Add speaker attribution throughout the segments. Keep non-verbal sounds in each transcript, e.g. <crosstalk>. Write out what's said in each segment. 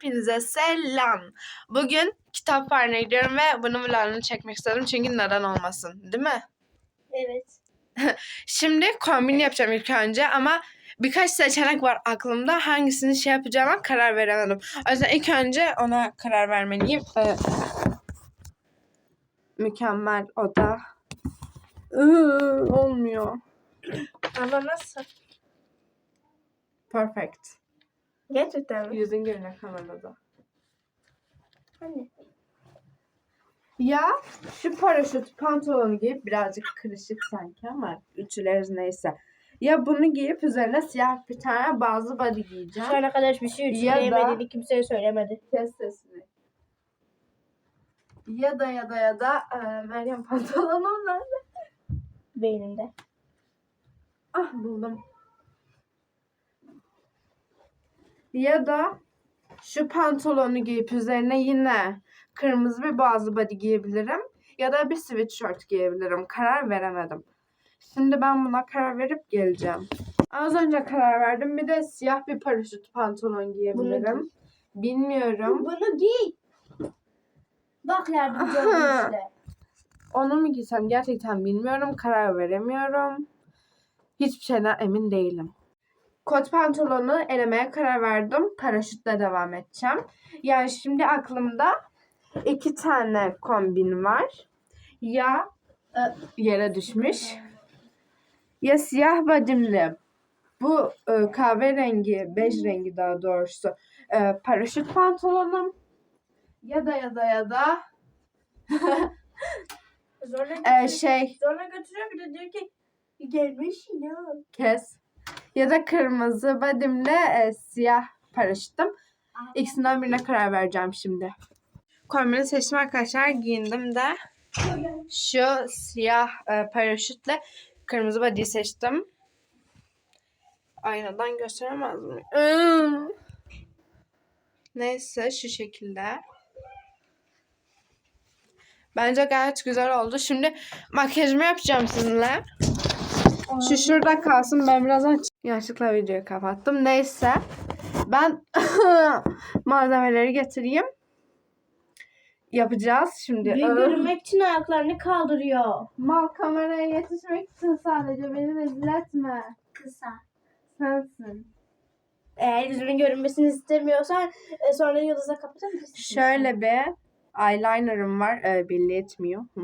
Speaker 1: Hepinize selam. Bugün kitap fuarına gidiyorum ve bunun vlogunu çekmek istedim çünkü neden olmasın değil mi?
Speaker 2: Evet. <laughs>
Speaker 1: Şimdi kombin yapacağım ilk önce ama birkaç seçenek var aklımda. Hangisini şey yapacağıma karar veremedim. O yüzden ilk önce ona karar vermeliyim. Ee, mükemmel oda. Iı, olmuyor.
Speaker 2: Ama nasıl?
Speaker 1: Perfect.
Speaker 2: Gerçekten mi?
Speaker 1: Yüzün görünüyor kamerada.
Speaker 2: Hani?
Speaker 1: Ya şu paraşüt pantolonu giyip birazcık kırışık sanki ama ütüleriz neyse. Ya bunu giyip üzerine siyah bir tane bazı body giyeceğim.
Speaker 2: Şu ana kadar hiçbir şey
Speaker 1: da-
Speaker 2: ütüleyemediğini kimseye söylemedi.
Speaker 1: Kes sesini. Ya da ya da ya da e, Meryem pantolonum nerede?
Speaker 2: Beynimde.
Speaker 1: Ah buldum. Ya da şu pantolonu giyip üzerine yine kırmızı bir bazı body giyebilirim. Ya da bir sweatshirt giyebilirim. Karar veremedim. Şimdi ben buna karar verip geleceğim. Az önce karar verdim. Bir de siyah bir paraşüt pantolon giyebilirim. Bilmiyorum.
Speaker 2: Bunu giy. Bak yardımcı
Speaker 1: Aha.
Speaker 2: işte.
Speaker 1: Onu mu giysem gerçekten bilmiyorum. Karar veremiyorum. Hiçbir şeyden emin değilim. Kot pantolonu elemeye karar verdim. Paraşütle devam edeceğim. Yani şimdi aklımda iki tane kombin var. Ya e, yere düşmüş. Ya siyah badimli bu e, kahverengi, bej rengi daha doğrusu e, paraşüt pantolonum. Ya da ya da ya da <laughs>
Speaker 2: Zorla
Speaker 1: e,
Speaker 2: götürüyor.
Speaker 1: şey
Speaker 2: Zorla götürüyor bir de diyor ki gelmiş yine.
Speaker 1: kes. Ya da kırmızı badimle e, siyah paraşütüm. İkisinden birine karar vereceğim şimdi. Kombini seçtim arkadaşlar. Giyindim de. Şu siyah e, paraşütle kırmızı body'yi seçtim. Aynadan gösteremez? Iıı. Neyse şu şekilde. Bence gayet güzel oldu. Şimdi makyajımı yapacağım sizinle. Şu şurada kalsın. Ben birazdan yanlışlıkla videoyu kapattım. Neyse. Ben <laughs> malzemeleri getireyim. Yapacağız şimdi.
Speaker 2: Bir görünmek için ayaklarını kaldırıyor.
Speaker 1: Mal kameraya yetişmek için sadece beni rezil etme.
Speaker 2: Kısa.
Speaker 1: Sensin.
Speaker 2: Eğer yüzünün görünmesini istemiyorsan e, sonra yıldıza kapatabilirsin.
Speaker 1: Şöyle bir eyelinerım var. Ee, belli etmiyor. Hı.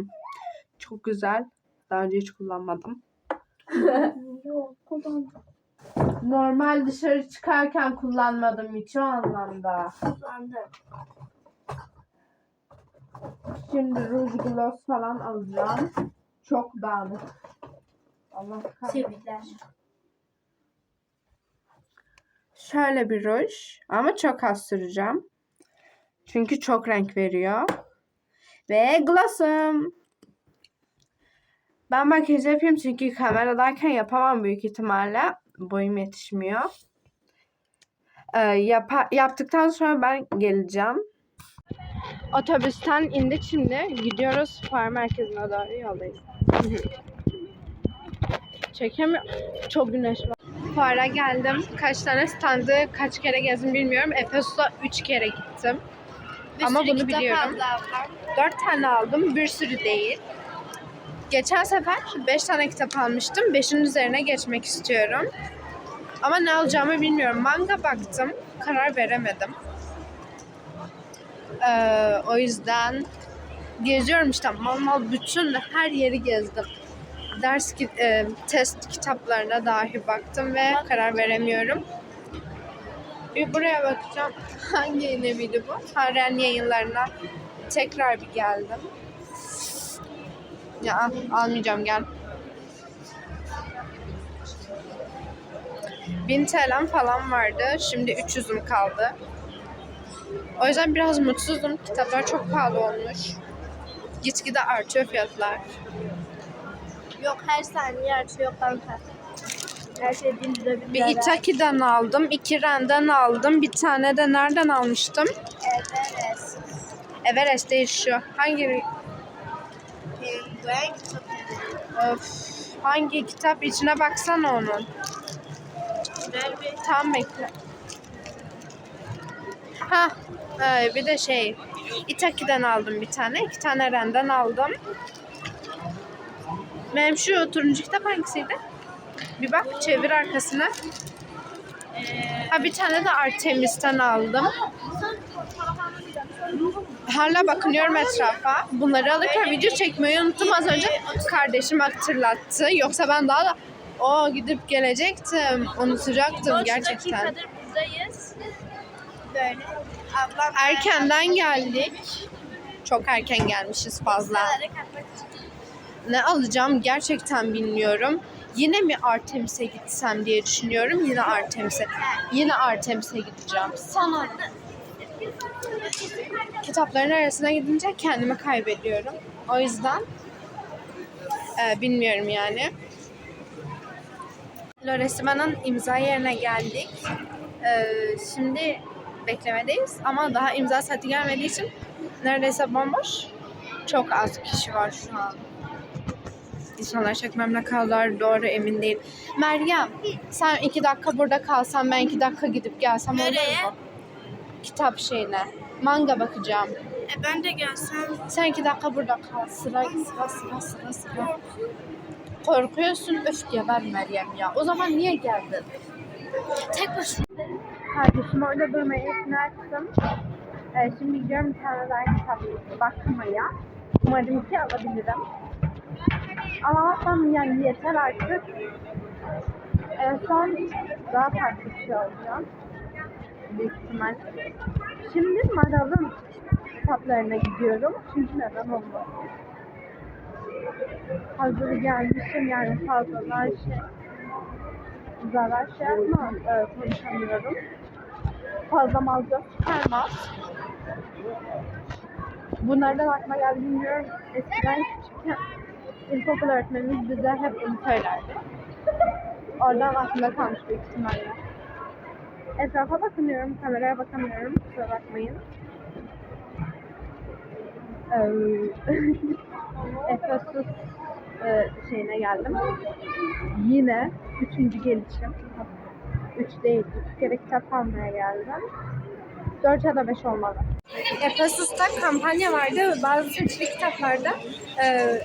Speaker 1: Çok güzel. Daha önce hiç kullanmadım.
Speaker 2: Yok kullandım.
Speaker 1: Normal dışarı çıkarken kullanmadım hiç o anlamda.
Speaker 2: Kullandım.
Speaker 1: Şimdi ruj gloss falan alacağım. Çok dağınık. Allah kahretsin. Şöyle bir ruj ama çok az süreceğim. Çünkü çok renk veriyor. Ve glossum. Ben makyaj yapayım çünkü kameradayken yapamam büyük ihtimalle. Boyum yetişmiyor. Ee, yapa- yaptıktan sonra ben geleceğim. Otobüsten indik şimdi. Gidiyoruz fuar merkezine doğru yoldayız. Çekemiyorum. Çok güneş var. Fuara geldim. Kaç tane standı kaç kere gezdim bilmiyorum. Efes'e 3 kere gittim. Ama bunu biliyorum. 4 tane aldım. Bir sürü değil. Geçen sefer 5 tane kitap almıştım. 5'in üzerine geçmek istiyorum. Ama ne alacağımı bilmiyorum. Manga baktım. Karar veremedim. Ee, o yüzden geziyorum işte. Mal mal bütün her yeri gezdim. Ders ki- e, test kitaplarına dahi baktım ve karar veremiyorum. Bir buraya bakacağım. <laughs> Hangi yayın bu? Haren yayınlarına tekrar bir geldim. Ya al- almayacağım gel. 1000 TL'm falan vardı. Şimdi 300'üm kaldı. O yüzden biraz mutsuzum. Kitaplar çok pahalı olmuş. Gitgide artıyor fiyatlar.
Speaker 2: Yok her saniye artıyor kanka. Her şey bin lira bin
Speaker 1: Bir
Speaker 2: lira.
Speaker 1: Itaki'den aldım, iki Ren'den aldım. Bir tane de nereden almıştım?
Speaker 2: Evet.
Speaker 1: Everest değil şu. Hangi
Speaker 2: Penguen
Speaker 1: Of, hangi kitap içine baksana onun.
Speaker 2: Ver bir.
Speaker 1: Tam bekle. Ha, e, bir de şey Itaki'den aldım bir tane. iki tane Ren'den aldım. Benim şu turuncu kitap hangisiydi? Bir bak çevir arkasına. Ha bir tane de Artemis'ten aldım. Hala bakınıyorum etrafa. Bunları alırken video çekmeyi unuttum az önce. Kardeşim hatırlattı. Yoksa ben daha da o gidip gelecektim. Unutacaktım gerçekten.
Speaker 2: Böyle.
Speaker 1: Erkenden geldik. Çok erken gelmişiz fazla. Ne alacağım gerçekten bilmiyorum. Yine mi Artemis'e gitsem diye düşünüyorum. Yine Artemis'e. Yine Artemis'e gideceğim. Sana kitapların arasına gidince kendimi kaybediyorum. O yüzden e, bilmiyorum yani. Loresima'nın imza yerine geldik. E, şimdi beklemedeyiz ama daha imza saati gelmediği için neredeyse bomboş. Çok az kişi var şu an. İnsanlar çekmemle kaldılar doğru emin değil. Meryem sen iki dakika burada kalsan ben iki dakika gidip gelsem olur
Speaker 2: Nereye?
Speaker 1: mu? Kitap şeyine. Manga bakacağım.
Speaker 2: E ben de gelsem.
Speaker 1: Sen iki dakika burada kal. Sıra sıra sıra sıra sıra. Korkuyorsun. Öf geber Meryem ya. O zaman niye geldin?
Speaker 2: Tek başıma.
Speaker 1: Kardeşim orada durmaya ikna ettim. Ee, şimdi gidiyorum bir tane daha kitap bakmaya. Umarım ki alabilirim. Ama alsam yani yeter artık. En son daha farklı bir şey alacağım. Büyük ihtimal. Şimdi Maral'ın kitaplarına gidiyorum. Çünkü neden olmaz? Hazır gelmişim yani fazlalar şey zarar şey yapma e, konuşamıyorum. Fazla malzeme çıkarmaz. Bunlardan aklıma geldi bilmiyorum. Eskiden küçükken ilkokul öğretmenimiz bize hep bunu söylerdi. Oradan aklımda kalmış büyük ihtimalle. Etrafa bakmıyorum, kameraya bakamıyorum. Kusura bakmayın. <laughs> Efesus e, şeyine geldim. Yine üçüncü gelişim. Üç değil, üç kere kitap almaya geldim. Dört ya da beş olmalı. Efesus'ta kampanya vardı. Bazı seçili kitaplarda e,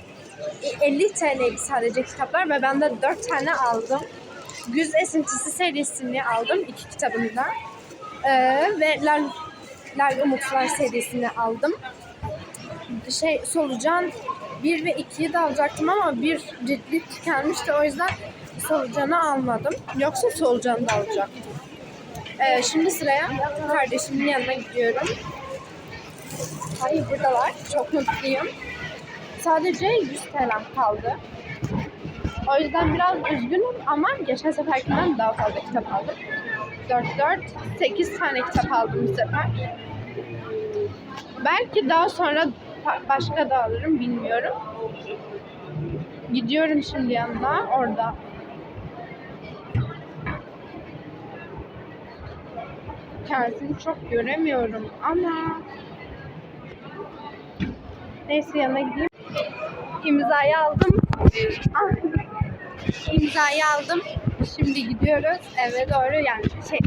Speaker 1: 50 TL'ydi sadece kitaplar ve ben de 4 tane aldım. Güz Esintisi serisini aldım iki kitabında. E, ve Lal, Lal Umutlar serisini aldım. Şey solucan 1 ve 2'yi de alacaktım ama bir ciltli tükenmişti. O yüzden solucanı almadım. Yoksa solucanı da alacaktım. Ee, şimdi sıraya kardeşimin yanına gidiyorum. Hayır buradalar. Çok mutluyum. Sadece 100 TL'm kaldı. O yüzden biraz üzgünüm ama geçen seferkinden daha fazla kitap aldım. 4 4 8 tane kitap aldım bu sefer. Belki daha sonra başka da alırım bilmiyorum. Gidiyorum şimdi yanına orada. Kendisini çok göremiyorum ama neyse yanına gideyim. İmzayı aldım. Ah, İmzayı aldım. Şimdi gidiyoruz eve doğru yani şey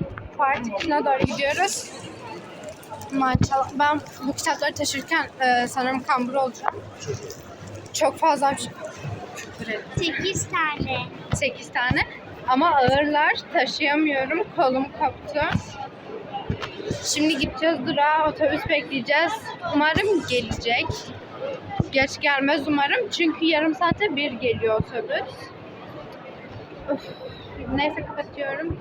Speaker 1: çıkışına doğru gidiyoruz. Maşallah. Ben bu kitapları taşırken e, sanırım kambur olacağım. Çok fazla bir- Küfür ettim.
Speaker 2: 8 tane.
Speaker 1: 8 tane. Ama ağırlar. Taşıyamıyorum. Kolum koptu. Şimdi gideceğiz durağa. Otobüs bekleyeceğiz. Umarım gelecek. Geç gelmez umarım. Çünkü yarım saate bir geliyor otobüs. Üf. Neyse kapatıyorum.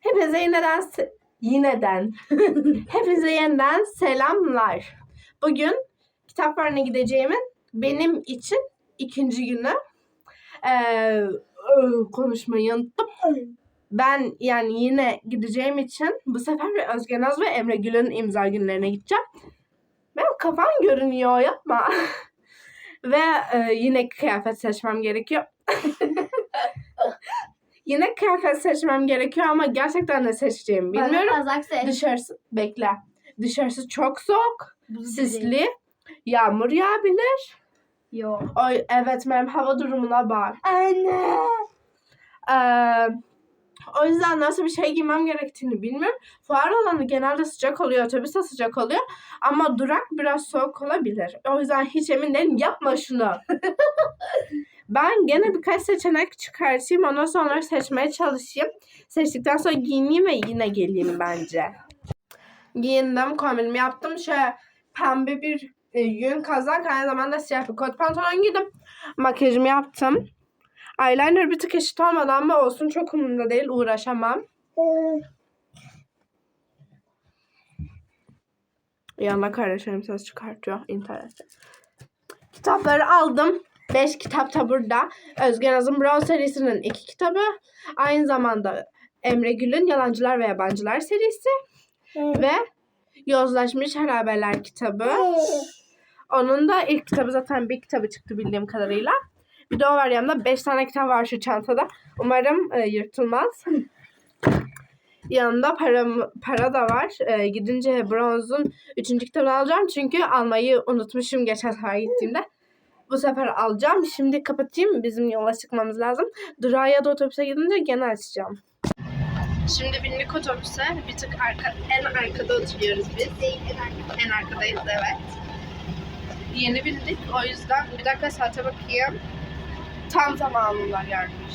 Speaker 1: Hepinize yeniden se- yineden <laughs> hepinize yeniden selamlar. Bugün kitap fuarına gideceğimin benim için ikinci günü. Ee, konuşmayı unuttum. Ben yani yine gideceğim için bu sefer Özge Naz ve Emre Gül'ün imza günlerine gideceğim. Benim kafam görünüyor yapma. <laughs> ve e, yine kıyafet seçmem gerekiyor. <laughs> yine kıyafet seçmem gerekiyor ama gerçekten ne seçeceğimi bilmiyorum.
Speaker 2: Kazak seç.
Speaker 1: Dışarısı bekle. Dışarısı çok soğuk, sisli, yağmur yağabilir.
Speaker 2: Yok.
Speaker 1: Ay evet benim hava durumuna bak.
Speaker 2: Anne.
Speaker 1: Ee, O yüzden nasıl bir şey giymem gerektiğini bilmiyorum. Fuar alanı genelde sıcak oluyor, otobüs de sıcak oluyor. Ama durak biraz soğuk olabilir. O yüzden hiç emin değilim. Yapma şunu. <laughs> ben gene birkaç seçenek çıkartayım. Ondan sonra seçmeye çalışayım. Seçtikten sonra giyineyim ve yine geleyim bence. Giyindim, kombinimi yaptım. Şöyle pembe bir e, yün kazak, aynı zamanda siyah bir kot pantolon giydim. Makyajımı yaptım. Eyeliner bir tık eşit olmadı ama olsun çok umurumda değil. Uğraşamam. Yanına kardeşlerim ses çıkartıyor internette. Kitapları aldım. 5 kitap da burada. Özge Naz'ın Brown serisinin 2 kitabı. Aynı zamanda Emre Gül'ün Yalancılar ve Yabancılar serisi. Ve Yozlaşmış Harabeler kitabı. Onun da ilk kitabı zaten bir kitabı çıktı bildiğim kadarıyla. Bir de o var yanımda. 5 tane kitap var şu çantada. Umarım e, yırtılmaz. Yanında para, para da var. E, gidince Bronze'un 3. kitabını alacağım. Çünkü almayı unutmuşum geçen sefer gittiğimde. Bu sefer alacağım. Şimdi kapatayım. Bizim yola çıkmamız lazım. Durağa da otobüse gidince gene açacağım. Şimdi bindik otobüse. Bir tık arka, en arkada oturuyoruz biz. En arkadayız evet. Yeni bindik. O yüzden bir dakika saate bakayım. Tam zamanında gelmiş.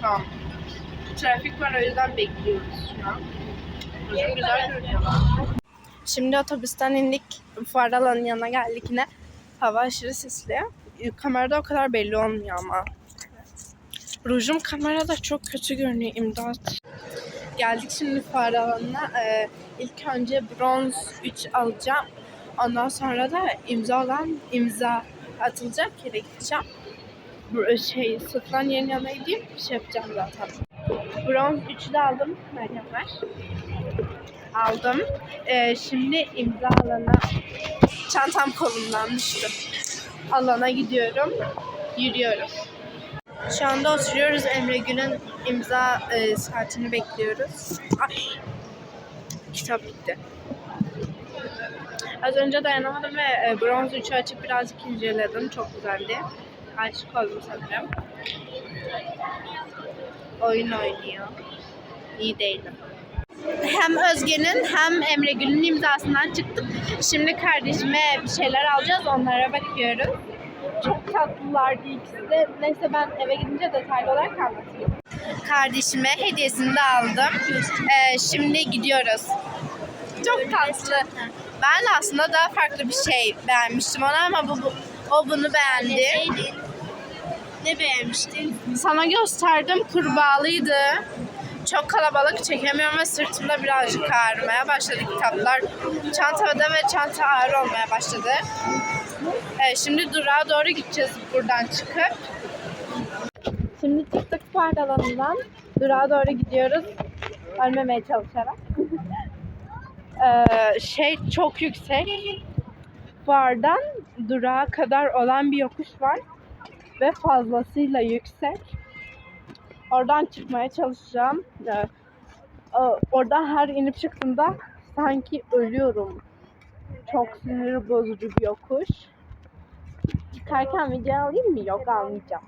Speaker 1: Tam. Trafik var o yüzden bekliyoruz şu an. Güzel görünüyor. Şimdi otobüsten indik. Fuar alanının yanına geldik yine. Hava aşırı sisli. Kamerada o kadar belli olmuyor ama. Rujum kamerada çok kötü görünüyor imdat. Geldik şimdi fuar alanına. Ee, ilk önce bronz 3 alacağım. Ondan sonra da imza olan imza atılacak yere gideceğim. Bu şey satılan yerin yanına gideyim. Şey yapacağım zaten. Bronz 3'ü de aldım. Meryem ver. Aldım. Ee, şimdi imza alana çantam kolumdan düştü. Alana gidiyorum. Yürüyorum. Şu anda oturuyoruz. Emre Gün'ün imza e, saatini bekliyoruz. Ay. Kitap bitti. Az önce dayanamadım ve e, bronz 3'ü açıp birazcık inceledim. Çok güzeldi. Aşık oldum sanırım. Oyun oynuyor. İyi değilim. Hem Özge'nin hem Emre Gül'ün imzasından çıktık. Şimdi kardeşime bir şeyler alacağız. Onlara bakıyoruz. Çok tatlılardı ikisi de. Neyse ben eve gidince detaylı olarak anlatayım. Kardeşime hediyesini de aldım. Ee, şimdi gidiyoruz. Çok tatlı. Ben aslında daha farklı bir şey beğenmiştim ona ama bu, bu- o bunu beğendi.
Speaker 2: Ne beğenmiştin?
Speaker 1: Sana gösterdim kurbağalıydı. Çok kalabalık çekemiyorum ve sırtımda birazcık ağrımaya başladı kitaplar. Çantada ve çanta ağır olmaya başladı. Evet, şimdi durağa doğru gideceğiz buradan çıkıp. Şimdi çıktık park alanından. Durağa doğru gidiyoruz. Ölmemeye çalışarak. <laughs> Ee, şey çok yüksek. Bardan durağa kadar olan bir yokuş var ve fazlasıyla yüksek. Oradan çıkmaya çalışacağım. O- Oradan her inip çıktığımda sanki ölüyorum. Çok sinir bozucu bir yokuş. Çıkarken video alayım mı? Yok almayacağım.